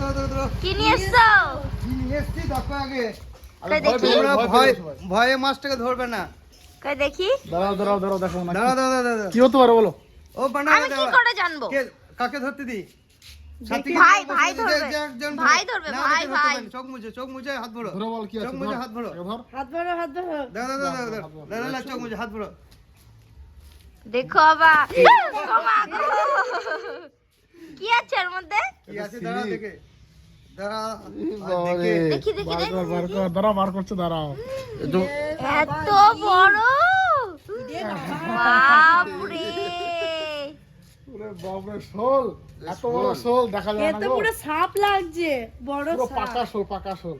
ধরো ধরো ধরো কি নিয়ে এসছো? কি নিয়ে এসছি? দেখো আগে। কই দেখি? তোমরা ভয় ভয়ে মাছটাকে ধরবে না। কই দেখি? দাঁড়াও দাঁড়াও দাঁড়াও দেখো না দাঁড়া দাঁড়া দাঁড়া কি হতে পারে বলো? ও পান্ডা আমি কি করে জানব? কাকে ধরতে দি ভাই, ভাই ধরবে। যে- যে একজন ভাই ধরবে, ভাই, ভাই। চোখ মুছে চোখ মুছে হাত ভরো। ধরো বল কি আছে চোখ মুছে হাত ভরো। হাত ধরো। হাত ধরো দাঁড়া দাঁড়া দাঁড়া দাঁড়া দাঁড়া দাঁড়া চোখ মুছে হাত ভরো। দেখো বাবা। বাবা কি আছে এর মধ্যে? কি আছে? দাঁড়া দেখে। দাঁড়া। আর বাবারে। দেখে। দেখি দেখি বার দেখি কর বার কর দাঁড়াও বার করছে দাঁড়াও। এত বড়? বাপরে। বাপরে শোল। এত বড় শোল দেখা যায় না পুরো সাপ লাগছে বড় সাপ। পাকা শোল পাকা শোল।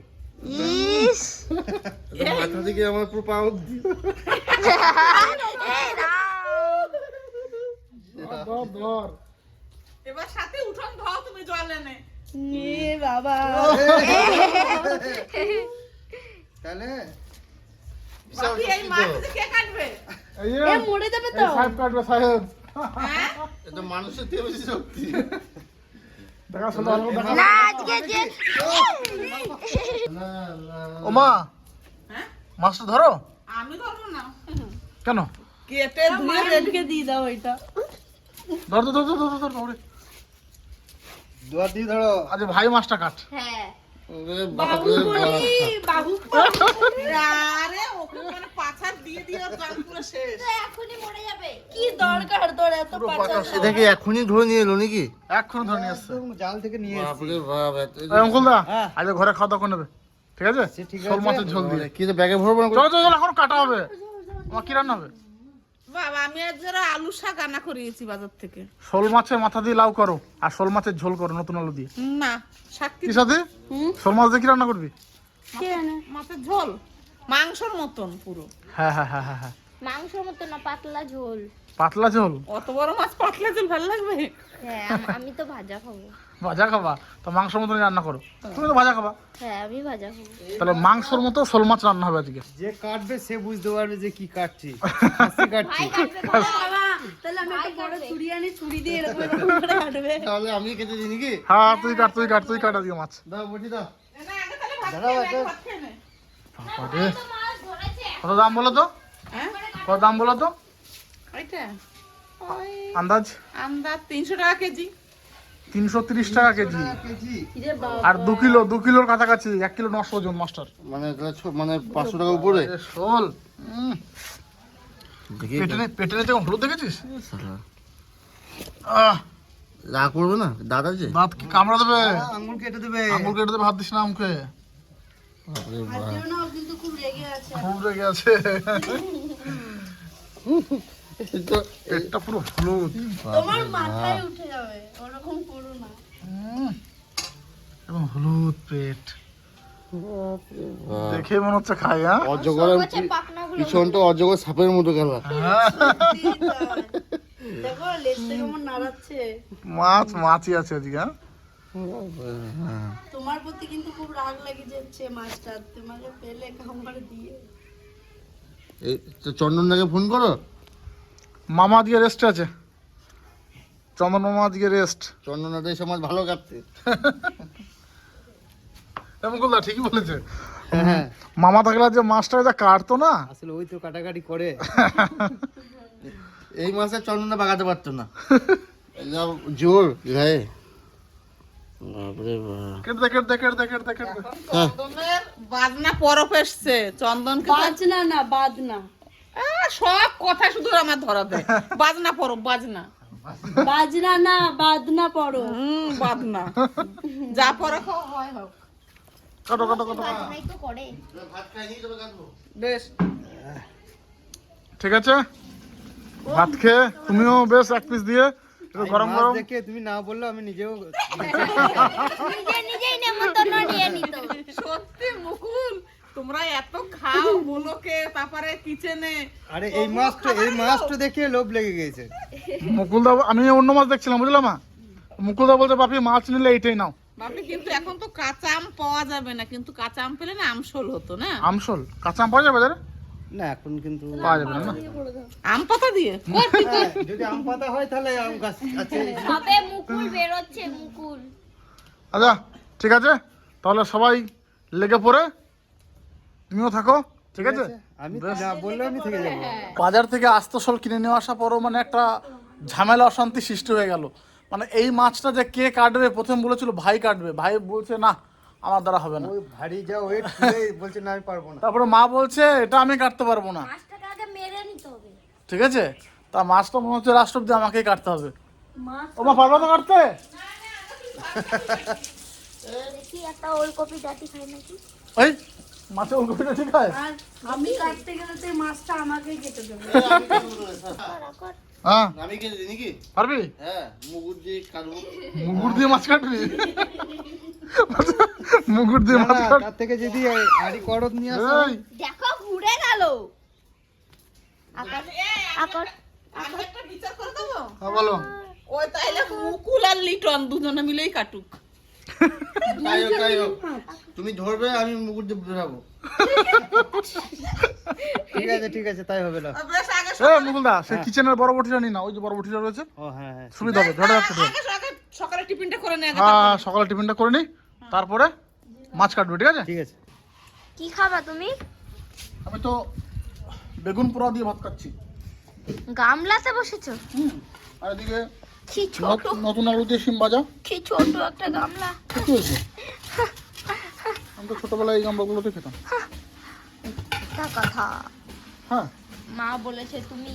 ইস। মাথা থেকে আমার পুরো পা ধর ধর। এবার সাথে উঠোন ধাও তুমি জল এনে। বাবা তাহলে হ্যাঁ মানুষের থেকে বেশি শক্তি দেখা শোল ভালো দেখা না আজকে যে ও মা হ্যাঁ মাছটা ধরো আমি ধরবো না কেন কেটে ধুয়ে রেডকে দিয়ে দাও এটা ধর ধর ধর ধর ধর ধর ধর দিয়ে ধরো আজ ভাই মাছটা কাট। হ্যাঁ। বাবু আরে ওকে মানে পাছার দিয়ে দিয়ে ওর জাল পুরো শেষ। এখনই মরে যাবে। কি দরকার তোর এত পাচা এটাকে এখনই ধরে নিয়ে এলো নাকি? এক্ষুনি ধরে নিয়ে আসছে জাল থেকে নিয়ে এসেছি। এই অঙ্কুল দা হ্যাঁ। আজ ঘরে খাওয়া দাওয়া করে নেবে। ঠিক আছে? শোল মাছের ঝোল দিয়ে। কি ব্যাগে ভরবো চলো চলো চলো এখন কাটা হবে। আমার কি রান্না হবে? বাবা আমি আজ যারা আলু শাক আনা করিয়েছি বাজার থেকে। শোল মাছের মাথা দিয়ে লাউ করো আর শোল মাছের ঝোল করো নতুন আলু দিয়ে। না শাক কি সাথে? শোল মাছ দিয়ে কি রান্না করবি? মাছের ঝোল। মাংসর মতন পুরো। হ্যাঁ হ্যাঁ হ্যাঁ হ্যাঁ হ্যাঁ। মাংসের মতো না পাতলা ঝোল। পাতলা ঝোল? অত বড় মাছ পাতলা ঝোল ভালো লাগবে? হ্যাঁ আমি তো ভাজা খাব। ভাজা খাবা? তো মাংসের মতনই রান্না করো। তুমি তো ভাজা খাবা। হ্যাঁ আমি ভাজা খাব। তাহলে মাংসর মতো শোল মাছ রান্না হবে আজকে যে কাটবে সে বুঝতে পারবে যে কি কাটছি। খাসি কাটছি। তাহলে আমি একটা বড় ছুরি আনি ছুরি দিয়ে এরকম করে কাটবে। তাহলে আমি কেটে দিই নাকি? হ্যাঁ তুই কাট তুই কাট তুই কাট আজকে মাছ। দাও বটি দাও। না আগে তাহলে ভাত দাঁড়াও খেয়ে ভাত খেয়ে নে। বাবারে। কত দাম বলো তো? হ্যাঁ? কত দাম বলো তো? আন্দাজ? আন্দাজ তিনশো টাকা কেজি। তিনশো তিরিশ টাকা কেজি। আর দু কিলো দু কিলোর কাছাকাছি এক কিলো নশো ওজন মাস্টার। মানে মানে পাঁচশো টাকা উপরে? শোল পেটে পেটে নিতে হলুদ দেখেছিস? আহ। রাগ করবে না? দাদা যে দাঁত কি কামড়া দেবে? আঙুল কেটে দেবে। আঙুল কেটে দেবে হাত দিস না না খুব রেগে আছে। খুব রেগে আছে। পেটটা পুরো হলুদ তোমার মাথায় উঠে যাবে ওরকম করো না। এবং হলুদ পেট। দেখে মনে হচ্ছে খাই হ্যাঁ? অজগর পিছনটা অজগর সাপের মতো গেল মাছ মাছই আছে আজকে হ্যাঁ? তোমার প্রতি কিন্তু খুব রাগ লেগে যাচ্ছে মাছটা তোমাকে পেলে কামড় দিয়ে। তো চন্দনদাকে ফোন করো? মামা আজকে রেস্ট আছে। চন্দন মামা আজকে রেস্ট চন্দনদা এই সমাজ ভালো কাটছে। এমন করলা ঠিকই বলেছে। হ্যাঁ মামা থাকলে যে মাছটা যা কাটতো না? আসলে ওই তো কাটাকাটি করে। এই মাসে বাগাতে পারতো না। জোর গায়ে বাপরে বাপ। কেটে দে কেটে দে কেটে দে কেটে দে কেটে দে। চন্দনের বাজনা পরপ এসছে। চন্দনকে বাজনা না বাদনা আহ, সব কথা শুধু আমার ধরা দেয়। বাজনা পরব বাজনা। বাজনা না বাদনা পড়ো। হুম বাজনা যা পরে খাও হয় হোক কাটো কাটো কাটো? ভাজনাই তো করে বেশ। ঠিক আছে? ভাত খেয়ে তুমিও বেশ এক পিস দিয়ে গরম গরম। দেখে তুমি না বললে আমি নিজেও নিজে নিজেই নেমন্তন্ন নিয়ে নিত। তোমরা এত খাও মুলোকে তারপরে কিচেনে। আরে এই মাছটা এই মাছটা দেখে লোভ লেগে গেছে। মুকুলদা আমি অন্য মাছ দেখছিলাম বুঝলাম মা? মুকুলদা বলছে বাপি মাছ নিলে এইটাই নাও। বাপরে কিন্তু এখন তো কাঁচা আম পাওয়া যাবে না কিন্তু কাঁচা আম পেলে না আমশোল হতো না? আমসল কাঁচা আম পাওয়া যাবে বাজারে না এখন কিন্তু পাওয়া যাবে না আম পাতা দিয়ে? হ্যাঁ, যদি আম পাতা হয় তাহলে আম গাছ আছে। সবে মুকুল বেরোচ্ছে মুকুল। আচ্ছা ঠিক আছে? তাহলে সবাই লেগে পড়ে। তুমিও থাকো ঠিক আছে? আমি না বললে আমি থেকে যাব। বাজার থেকে আস্তসল কিনে নিয়ে আসা পরও মানে একটা ঝামেলা অশান্তি সৃষ্টি হয়ে গেল। মানে এই মাছটা যে কে কাটবে প্রথম বলেছিল ভাই কাটবে। ভাই বলছে না আমার দ্বারা হবে না। ওই ভারী যা ওয়েট বলছে না আমি পারব না। তারপরে মা বলছে এটা আমি কাটতে পারব না। মাছটাকে আগে মেরে নিতে হবে। ঠিক আছে? তা মাছটা মনে হচ্ছে রাষ্ট্রপতি আমাকেই কাটতে হবে। ও মা পারবে তো কাটতে? দেখি একটা ওলকপি ডাটি খাই নাকি? ওই মাছের ওলকপিটা ঠিক আছে আমি কাটতে গেলে তো মাছটা আমাকেই কেটে দেবে। কর। হ্যাঁ। আমি কে দিই নাকি? পারবি? হ্যাঁ মুগুর দিয়ে কাটবো। মুগুর দিয়ে মাছ কাটবি? মুগুর দিয়ে মাছ কাট তার থেকে যদি আড়ি করদ নিয়ে দেখো ঘুরে গেল। আকার আকার আমি বিচার করে দেবো? হ্যাঁ বলো। ওই তাইলে মুকুল আর লিটন দুজনে মিলেই কাটুক। তাই হোক তাই হোক। তুমি ধরবে আমি মুগুর দিয়ে বেরাবো ঠিক আছে ঠিক আছে তাই হবে না। আগে এ সেই কিচেনের বড় বটিটা নি না ওই যে বড় বটিটা রয়েছে। ও হ্যাঁ হ্যাঁ। সুবিধা হবে ধরে রাখতে সকালে টিফিনটা করে নে আগে হ্যাঁ সকালে টিফিনটা করে নি তারপরে মাছ কাটবে ঠিক আছে? ঠিক আছে। কি খাবা তুমি? আমি তো বেগুন পোড়া দিয়ে ভাত খাচ্ছি গামলাতে বসেছো? হুম আর এদিকে কি ছোট। নত- নতুন আলু দিয়ে শিম ভাজা? কি ছোট একটা গামলা। ঠিক হয়েছে? আমি তো ছোটবেলায় এই গামলাগুলোতে খেতাম। তা কথা। হ্যাঁ। মা বলেছে তুমি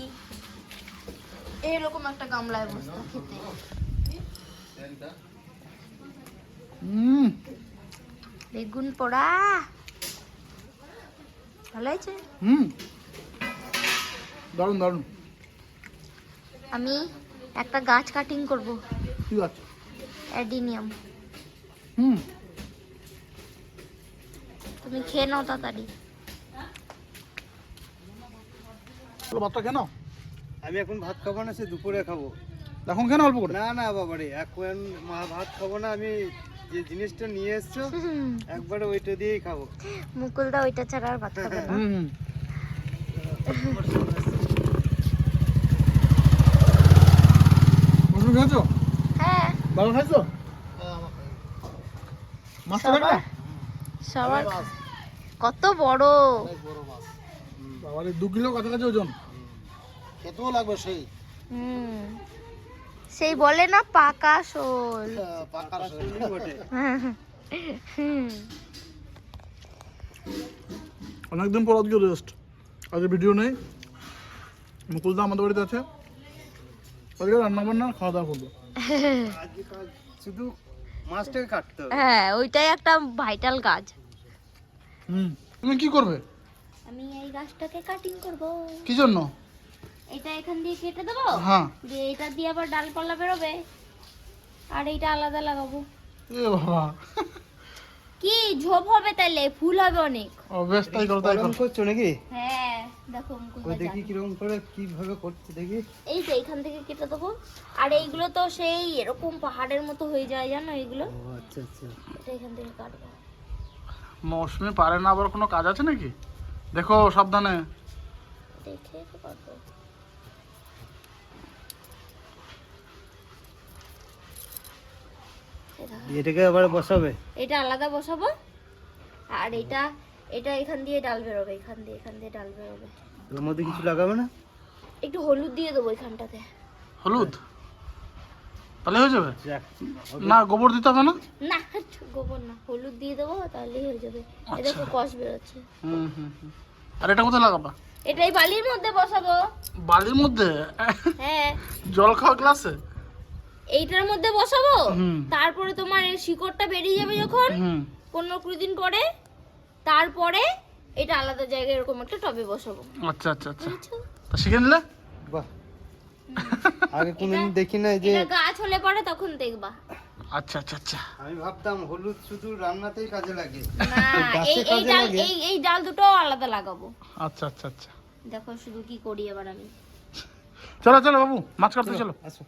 এরকম একটা গামলায় বসতে খেতে। হুম। বেগুন পোড়া। ভালো হয়েছে? হুম। দারুণ দারুণ। আমি একটা গাছ কাটিং করব। ঠিক আছে অ্যাডিনিয়াম। হুম। তুমি খেয়ে নাও তাড়াতাড়ি। চলো ভাতটা কেন আমি এখন ভাত খাব না সে দুপুরে খাব। এখন কেন অল্প করে। না না বাবা রে এখন মা ভাত খাব না আমি যে জিনিসটা নিয়ে এসছো একবারে ওইটা দিয়েই খাব। মুকুলদা ওইটা ছাড়া আর ভাত খাবে না হুম হুম মৌসুমি খেয়েছো? হ্যাঁ। ভালো খাইছো? মাছটা দেখো সবার কত বড়। বাবারে দু কিলো কাছাকাছি ওজন? খেতেও লাগবে সেই। হুম। সেই বলে না পাকা শোল। পাকার বটে। হুম। অনেকদিন পর আজকে রেস্ট আজকে ভিডিও নেই। মুকুলদা আমাদের বাড়িতে আছে। আজকে রান্না বান্না খাওয়া দাওয়া করব। শুধু মাছটাকে কাটতে হবে। হ্যাঁ ওইটাই একটা ভাইটাল কাজ। হুম তুমি কি করবে? আমি এই গাছটাকে কাটিং করব। কি জন্য? এটা এখান দিয়ে কেটে দেবো? হ্যাঁ। দিয়ে এটা দিয়ে আবার ডালপালা বেরোবে। আর এইটা আলাদা লাগাবো। এ বাবা। কি ঝোপ হবে তাইলে? ফুল হবে অনেক। তাই করো তাই করছ নাকি? হ্যাঁ দেখো মুকুল দেখি কীরকম করে কীভাবে করছে দেখি। এই যে এখান থেকে কেটে দেবো। আর এইগুলো তো সেই এরকম পাহাড়ের মতো হয়ে যায় জানো এইগুলো? ও আচ্ছা আচ্ছা। এটা এখান থেকে কাটবো। মৌসুমি পারে না আবার কোনো কাজ আছে নাকি? দেখো সাবধানে। দেখে তো কাটবো এই দেখো। এটাকে আবার বসাবে? এটা আলাদা বসাবো। আর এটা এটা এখান দিয়ে ডাল বেরোবে এখান দিয়ে এখান দিয়ে ডাল বেরোবে। ওর মধ্যে কিছু লাগাবে না? একটু হলুদ দিয়ে দেবো এখানটাতে। হলুদ? তাহলে হয়ে যাবে? না গোবর দিতে হবে না? না গোবর না হলুদ দিয়ে দেবো তাহলেই হয়ে যাবে। এই দেখো কষ বেরোচ্ছে। হুম হুম হুম। আর এটা কোথায় লাগাবা? এটাই বালির মধ্যে বসাবো। বালির মধ্যে? হ্যাঁ। জল খাওয়া গ্লাসে এইটার মধ্যে বসাবো? তারপরে তোমার এর শিকড়টা বেরিয়ে যাবে যখন? পনেরো কুড়ি দিন পরে। তারপরে এটা আলাদা জায়গায় এরকম একটা টবে বসাবো। আচ্ছা আচ্ছা আচ্ছা। তা শিখে নিলে? বাহ। আগে কোনোদিন দেখি না যে এটা গাছ হলে পরে তখন দেখবা। আচ্ছা আচ্ছা আচ্ছা। আমি ভাবতাম হলুদ শুধু রান্নাতেই কাজে লাগে। না এই এই ডাল? এই এই ডাল দুটো আলাদা লাগাবো। আচ্ছা আচ্ছা আচ্ছা। দেখো শুধু কি করি এবার আমি। চলো চলো বাবু মাছ কাটতে চলো। আসো।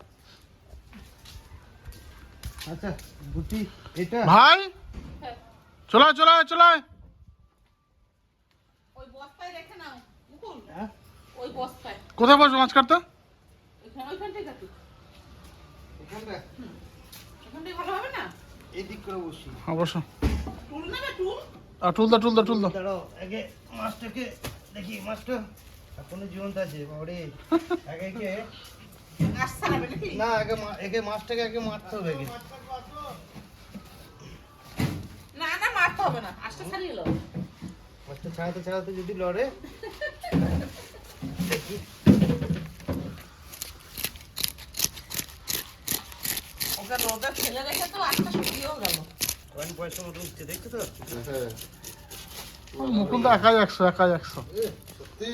আচ্ছা গুটি এটা? ভাই? চলো চলো চলো ওই বস্তায় রেখে নাও মুকুল। হ্যাঁ? ওই বস্তায়। কোথায় বসবো মাছ কাটতে? ওইখানে ওইখানটাই কাটুক। এখানটা ওখানটাই ভালো হবে না? এই করে বসি। অবশ্য টুল টুল? আর টুল দা টুল দা টুল দা দাঁড়াও আগে মাছটাকে দেখি মাছটা এখনও জীবন্ত আছে বাবারে আগে না আগে একে মাছটাকে আগে মারতে হবে না না মারতে হবে না আস্তে ছাড়িয়ে লো মাছটা ছাড়াতে ছাড়াতে যদি লড়ে ওকে রোদে ফেলে রেখে তো আস্তে শুকিয়েও গেল। কয়েন পয়সা মতো উঠছে দেখছ তো মুকুল দা একাই একশো একাই একশো। সত্যি?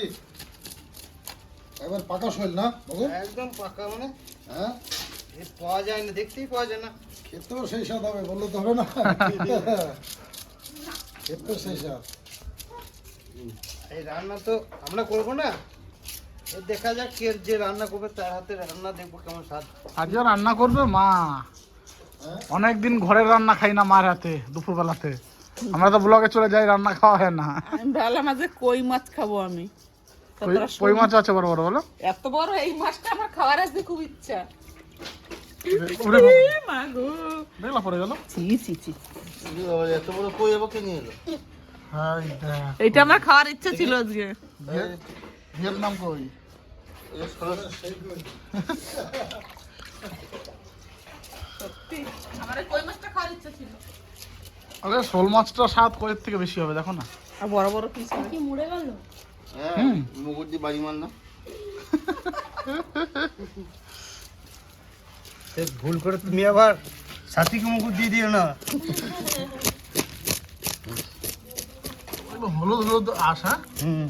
এবার পাকা শৈল না বাবু? একদম পাকা মানে হ্যাঁ? এ পাওয়া যায় না দেখতেই পাওয়া যায় না। খেতেও সেই স্বাদ হবে বললে তো হবে না। খেতেও সেই স্বাদ। এই রান্না তো আমরা করব না। এ দেখা যাক কে যে রান্না করবে তার হাতে রান্না দেখব কেমন স্বাদ। আজকে রান্না করবে মা। হ্যাঁ? অনেকদিন ঘরের রান্না খাই না মার হাতে দুপুর বেলাতে আমরা তো ব্লগে চলে যাই রান্না খাওয়া হয় না। আমি ভাবলাম আজ কই মাছ খাব আমি। কই-। মাছ আছে বড় বড় বলো? এত বড় এই মাছটা আমার খাওয়ার আসতে খুব ইচ্ছা। এটা আমার খাওয়ার ইচ্ছা ছিল আজকে। ভিয়েতনাম কই? আরে শোল মাছটা স্বাদ কয়ের থেকে বেশি হবে দেখো না। আর বড় বড় পিস কি মুড়ে গেল? হ্যাঁ। মুগুর দিয়ে বাড়ি মার না সে ভুল করে তুমি আবার সাথীকে মুকুট দিয়ে দিও না। হলুদ হলুদ আসা। হুম।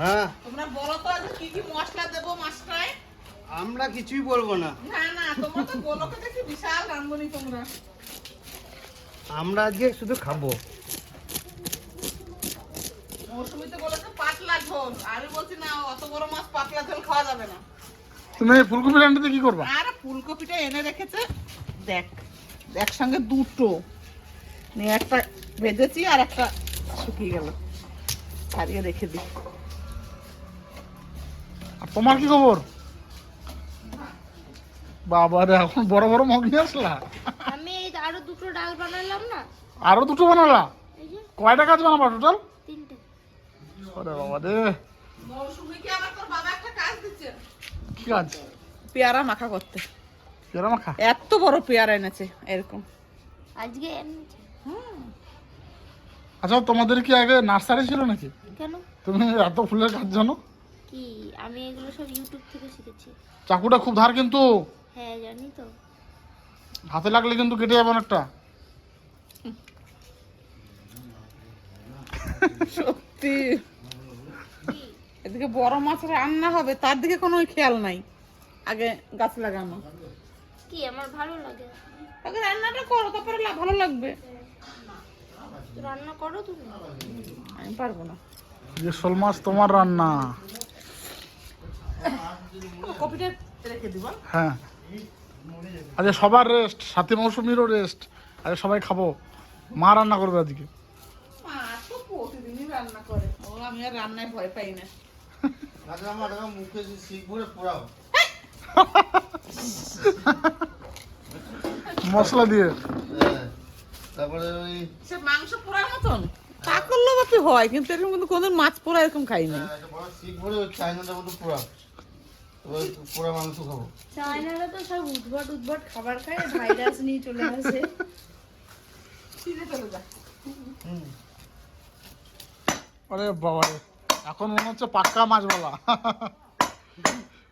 হ্যাঁ। তোমরা বলো তো কি কি মশলা দেবো মাছটায়? আমরা কিছুই বলব না। না না তোমরা তো গোলকে বিশাল রান্ধনি তোমরা। আমরা আজকে শুধু খাব। মৌসুমি তো বলেছে পাতলা ঝোল। আমি বলছি না অত বড় মাছ পাতলা ঝোল খাওয়া যাবে না। তুমি এই ফুলকপি রান্নাতে কি করবা? আর ফুলকপিটা এনে রেখেছে। দেখ একসঙ্গে দুটো। নিয়ে একটা ভেজেছি আর একটা শুকিয়ে গেল। ছাড়িয়ে রেখে দিই। আর তোমার কি খবর? বাবা রে এখন বড় বড় মগ নিয়ে আসলা? আমি এই আরও দুটো ডাল বানালাম না। আরও দুটো বানালা? কয়টা কাজ বানাবা টোটাল ওরে বাবা রে। মৌসুমিকে আবার তোর বাবা একটা কাজ দিচ্ছে? কি কাজ? পেয়ারা মাখা করতে। কেরা মাখা? এত বড় পেয়ারা এনেছে এরকম। আজকে এনেছে। আচ্ছা তোমাদের কি আগে নার্সারি ছিল নাকি? কেন? তুমি এত ফুলের কাজ জানো? কি? আমি এগুলো সব ইউটিউব থেকে শিখেছি। চাকুটা খুব ধার কিন্তু। হ্যাঁ জানি তো। হাতে লাগলে কিন্তু কেটে যাবে অনেকটা। সত্যি। এদিকে বড় মাছ রান্না হবে তার দিকে কোনো খেয়াল নাই। আগে গাছ লাগানো। কি আমার ভালো লাগে? আগে রান্নাটা করো তারপরে ভালো লাগবে। রান্না করো তুমি? আমি পারব না। যে শোল মাছ তোমার রান্না। কপিটা রেখে দিব। হ্যাঁ। আচ্ছা সবার রেস্ট সাথী মৌসুমিরও রেস্ট আরে সবাই খাব। মা রান্না করবে আজকে। মা তো প্রতিদিনই রান্না করে। ও আমি আর রান্নায় ভয় পাই না। মশলা দিয়ে। হ্যাঁ। তারপরে ওই সে মাংস পোড়ার মতন? তা করলেও বাপি হয়? কিন্তু এরকম কিন্তু কোনদিন মাছ পোড়া এরকম খাইনি। শিখ ভরে চাইনাটার মতো এবার পোড়া মাংস খাব। চায়নারা তো সব উদ্ভট উদ্ভট খাবার খায় ভাইরাস নিয়ে চলে আসে। চলে যা। আরে বাবা এখন মনে হচ্ছে পাক্কা মাছ বলা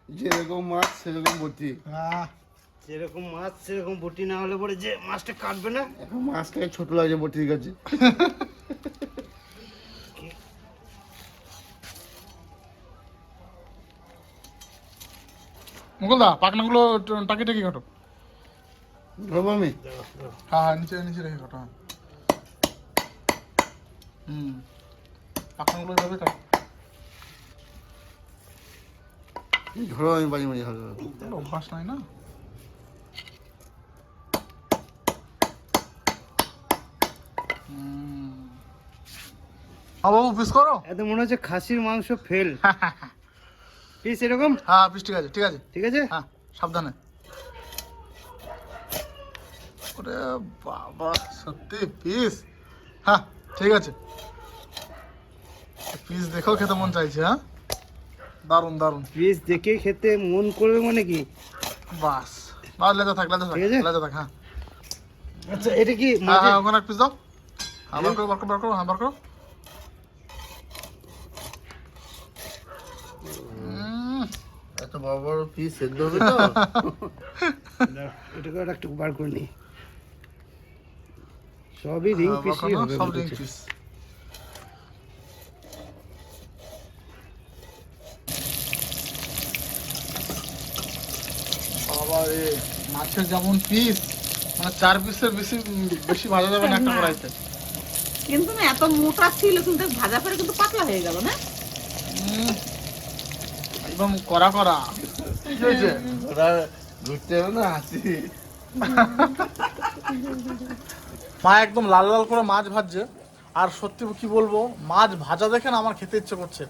যেরকম মাছ সেরকম বটি। হ্যাঁ। যেরকম মাছ সেরকম বটি না হলে পরে যে মাছটা কাটবে না? এখন মাছটাকে ছোট লাগছে বটির কাছে। মুকুলদা পাকনাগুলো টাকি টাকি কাটো। ধরবো আমি? হ্যাঁ হ্যাঁ নিচে নিচে রেখে কাটো হ্যাঁ। হুম। পাকনাগুলো এভাবে কাটো। ধরো আমি বাড়ি মাঝে হবে অভ্যাস নাই না? হুম। বাবু পিস করো। এত মনে হচ্ছে খাসির মাংস ফেল পিস এরকম? হ্যাঁ পিস ঠিক আছে ঠিক আছে। ঠিক আছে? হ্যাঁ সাবধানে। ওরে বাবা সত্যি পিস হ্যাঁ ঠিক আছে। পিস দেখেও খেতে মন চাইছে হ্যাঁ? দারুণ দারুণ পিস দেখে খেতে মন করবে মানে কি? বাস। বাস লেজা থাক লেজা থাক লেজা থাক হ্যাঁ। আচ্ছা এটা কি হ্যাঁ হ্যাঁ ওখানে এক পিস দাও। হ্যাঁ বার করো বার করো বার করো হ্যাঁ বার করো। এত বড় বড় পিস সেদ্ধ হবে তো? এটাকে একটু বার করে নি। সবই রিং হ্যাঁ, পিসই হবে সব রিং পিস বাবা রে মাছের যেমন পিস মানে চার পিসের বেশি বেশি ভাজা যাবে না একটা কড়াইতে। কিন্তু না এত মোটা ছিল কিন্তু ভাজা করে কিন্তু পাতলা হয়ে গেল না? একদম কড়া কড়া। কি হয়েছে ঘুরতে হবে না হাসি। মা একদম লাল লাল করে মাছ ভাজছে। আর সত্যি কি বলব মাছ ভাজা দেখে না আমার খেতে ইচ্ছে করছে।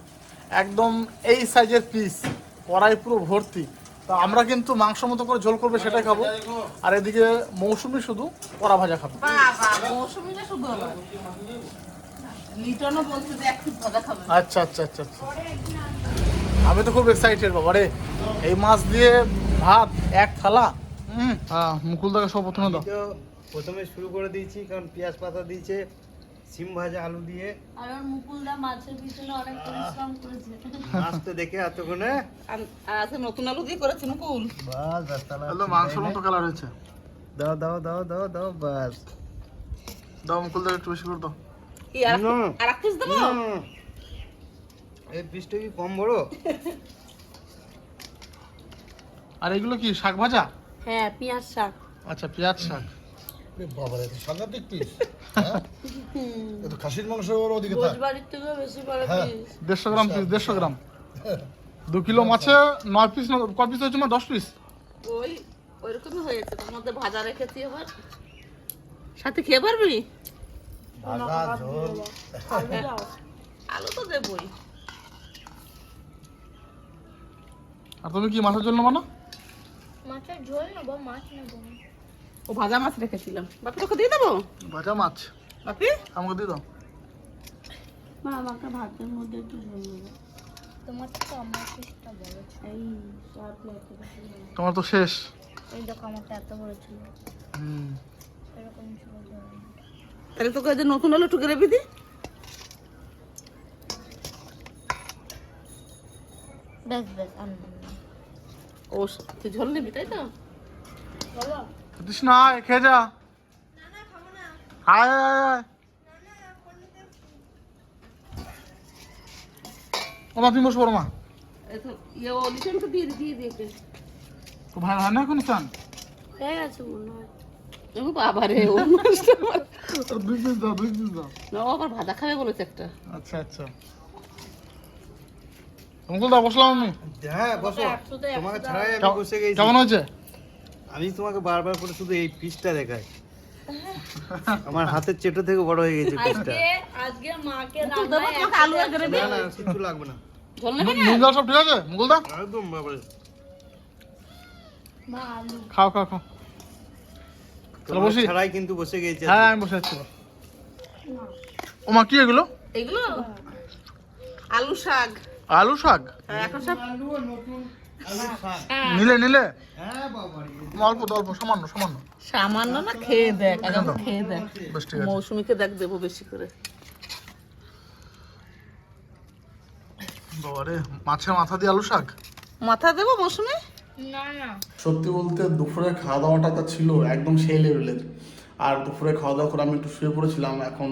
একদম এই সাইজের পিস কড়াই পুরো ভর্তি। তো আমরা কিন্তু মাংস মতো করে ঝোল করবে সেটাই খাব। আর এদিকে মৌসুমি শুধু কড়া ভাজা খাবে। বাবা মৌসুমিটা শুধু হলো লিটনও বলছে যে এক পিস ভাজা খাবে। আচ্ছা আচ্ছা আচ্ছা আচ্ছা। আমি তো খুব এক্সাইটেড বাবা রে। এই মাছ দিয়ে ভাত এক থালা হুম। হ্যাঁ মুকুল দাকে সব প্রথমে দাও। প্রথমে শুরু করে দিয়েছি কারণ পেঁয়াজ পাতা দিয়েছে সিম ভাজা আলু দিয়ে। আর ওর মুকুলদা মাছের পিছনে অনেক পরিশ্রম করেছে। মাছ তো দেখে এতক্ষণে। আর আজকে নতুন আলু দিয়ে করেছি মুকুল। বাস বাস তালা একদম মাংসের মতো কালার হয়েছে। দাও দাও দাও দাও দাও বাস। দাও মুকুল দাকে একটু বেশি করে দাও। কি আর না। আর এক পিস দেবো? এই পিসটা কি কম বড়? আর এগুলো কি শাক ভাজা? হ্যাঁ পেঁয়াজ শাক। আচ্ছা পেঁয়াজ শাক। সাংঘাতিক পিস হ্যাঁ তো খাসির মাংস ওর ওদিকে হ্যাঁ। দেড়শো গ্রাম পিস দেড়শো গ্রাম দু কিলো মাছে নয় পিস না ক পিস হয়েছে মা দশ পিস ওই ওইরকমই হয়েছে তার মধ্যে ভাজা রেখেছি আবার সাথে খেয়ে পারবি ভাজা ঝোল আলু তো দেবই আর তুমি কি মাছের জন্য মানো মাছের ঝোল নেব মাছ নেব। ও ভাজা মাছ রেখেছিলাম। বাপি তোকে দিয়ে দেবো? ভাজা মাছ। বাপি? আমাকে দিয়ে দাও। মা আমাকে ভাতের মধ্যে একটু ঝোল দেবে। তোমার তো আমার বড় এই তোমার তো শেষ। এই দেখো আমারটা এত বড় ছিল। হুম। এরকম ছিল তাহলে তোকে যে নতুন আলু একটু গ্রেভি দি বেশ বেশ। ও তুই ঝোল নিবি তাই তো? বলো। না আয়, খেয়ে যা। আয় আয় আয়, আয়। ও মা তুমি বসে মা। তো ইয়ে ভাই না এখন হয়ে ও বাবা রে ও মাছটা আবার- দুই পিস দাও দুই পিস দাও। না, ও আবার ভাজা খাবে বলেছে একটা। আচ্ছা আচ্ছা। দা বসলাম আমি। হ্যাঁ বসো। তোমাকে ছাড়াই আমি বসে গেছি। কেমন হয়েছে? আমি তোমাকে বারবার করে শুধু এই পিসটা দেখাই। আমার হাতের চেটো থেকে বড় হয়ে গেছে পিসটা। আজকে আজকে মাকে দেবো তোমাকে আলু আর গ্রেভি না না কিছু লাগবে না। নেবে না? মুকুল দা সব ঠিক আছে? মুকুল দা একদম বাবারে। মা আলু। খাও খাও খাও। চলো বসি। ছাড়াই কিন্তু বসে গেছে হ্যাঁ আমি বসে আছি ও মা কি এগুলো? এগুলো? আলু শাক। আলু শাক? হ্যাঁ, এখন সব আলু নতুন আলু শাক নিলে নিলে। হ্যাঁ অল্প অল্প সামান্য সামান্য। সামান্য না খেয়ে দেখ খেয়ে দেখ। মৌসুমীকে দেখ দেবো বেশি করে। বাবারে মাছের মাথা দিয়ে আলু শাক? মাথা দেবো মৌসুমী? না না। সত্যি বলতে দুপুরে খাওয়া দাওয়াটা তো ছিল একদম সেই লেভেলের আর দুপুরে খাওয়া দাওয়া করে আমি একটু শুয়ে পড়েছিলাম এখন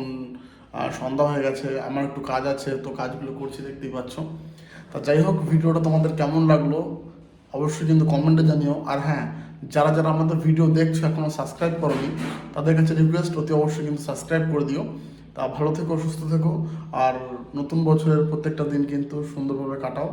সন্ধ্যা হয়ে গেছে আমার একটু কাজ আছে তো কাজগুলো করছি দেখতেই পাচ্ছ। তা যাই হোক, ভিডিওটা তোমাদের কেমন লাগল অবশ্যই কিন্তু কমেন্টে জানিও। আর হ্যাঁ যারা যারা আমাদের ভিডিও দেখছ এখনও সাবস্ক্রাইব করোনি, তাদের কাছে রিকোয়েস্ট অতি অবশ্যই কিন্তু সাবস্ক্রাইব করে দিও। তা ভালো থেকো, সুস্থ থেকো, আর নতুন বছরের প্রত্যেকটা দিন কিন্তু সুন্দরভাবে কাটাও।